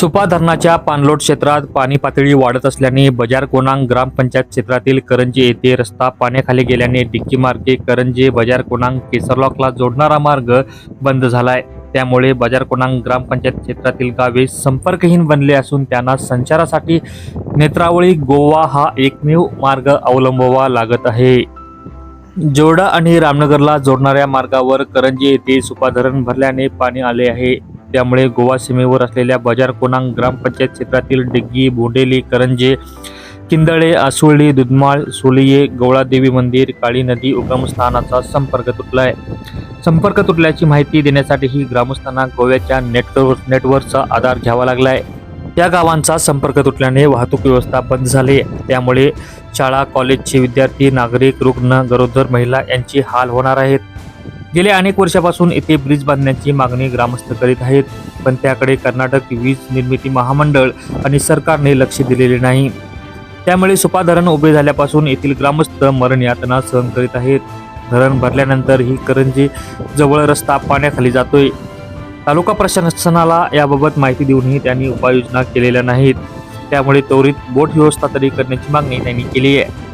सुपा धरणाच्या पाणलोट क्षेत्रात पाणी पातळी वाढत असल्याने बजार कोणांग ग्रामपंचायत क्षेत्रातील करंजे येथे रस्ता पाण्याखाली गेल्याने डिक्की मार्गे करंजे बजार कोणांग केसरलॉकला जोडणारा मार्ग बंद झालाय. त्यामुळे बजार कोणांग ग्रामपंचायत क्षेत्रातील गावे संपर्कहीन बनले असून त्यांना संचारासाठी नेत्रावळी गोवा हा एकमेव मार्ग अवलंबावा लागत आहे. जोरडा आणि रामनगरला जोडणाऱ्या मार्गावर करंजी येथे सुपा धरण भरल्याने पाणी आले आहे. त्यामुळे गोवा सीमेवर असलेल्या बजार कोणांग ग्रामपंचायत क्षेत्रातील डिग्गी बोंडेली करंजे किंदळे आसुळी दुधमाळ सोलिये गवळादेवी मंदिर काळी नदी उगमस्थानाचा संपर्क तुटलाय. संपर्क तुटल्याची माहिती देण्यासाठीही ग्रामस्थांना गोव्याच्या नेटवर्क नेटवर्कचा आधार घ्यावा लागलाय. त्या गावांचा संपर्क तुटल्याने वाहतूक व्यवस्था बंद झाली. त्यामुळे शाळा कॉलेजचे विद्यार्थी नागरिक रुग्ण गरोदर महिला यांची हाल होणार आहेत. गेल्या अनेक वर्षापासून येथे ब्रिज बांधण्याची मागणी ग्रामस्थ करीत आहेत पण त्याकडे कर्नाटक वीज निर्मिती महामंडळ आणि सरकारने लक्ष दिलेले नाही. त्यामुळे सुपा धरण उभे झाल्यापासून येथील ग्रामस्थ मरण यातना सहन करीत आहेत. धरण भरल्यानंतर ही करंजी जवळ रस्ता पाण्याखाली जातोय. तालुका प्रशासनाला याबाबत माहिती देऊनही त्यांनी उपाययोजना केलेल्या नाहीत. त्यामुळे त्वरित बोट व्यवस्था तरी करण्याची मागणी त्यांनी केली आहे.